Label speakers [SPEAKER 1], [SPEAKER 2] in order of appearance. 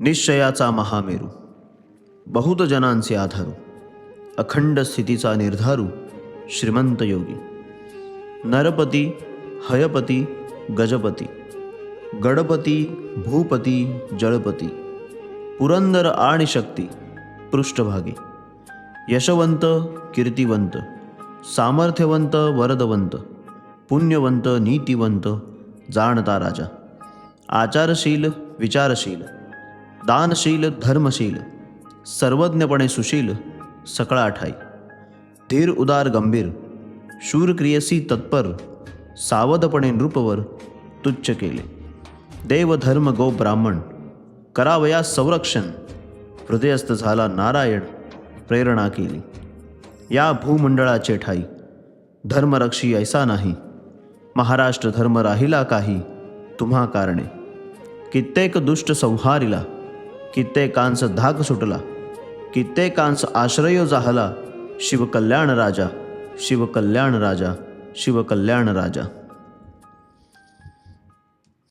[SPEAKER 1] निश्चयाचा महामेरू बहुत जनांचे आधारू अखंड स्थितीचा निर्धारू श्रीमंत योगी। नरपती हयपती गजपती गडपती भूपती जळपती पुरंदर आणि शक्ती पृष्ठभागी यशवंत कीर्तिवंत सामर्थ्यवंत वरदवंत पुण्यवंत नीतिवंत जाणता राजा आचारशील विचारशील दानशील धर्मशील सर्वज्ञपणे सुशील सकळा ठाई धीर उदार गंभीर शूरक्रियसी तत्पर सावधपणे नृपवर तुच्छ केले. देव धर्म गो ब्राह्मण करावया संरक्षण हृदयस्थ झाला नारायण प्रेरणा केली. या भूमंडळाचे ठाई धर्मरक्षी ऐसा नाही महाराष्ट्र धर्म राहिला काही तुम्हा कारणे. कित्येक दुष्ट संहारिला कित्येकांच धाक सुटला कित्येकांच आश्रय जाहला शिवकल्याण राजा शिवकल्याण राजा शिवकल्याण राजा.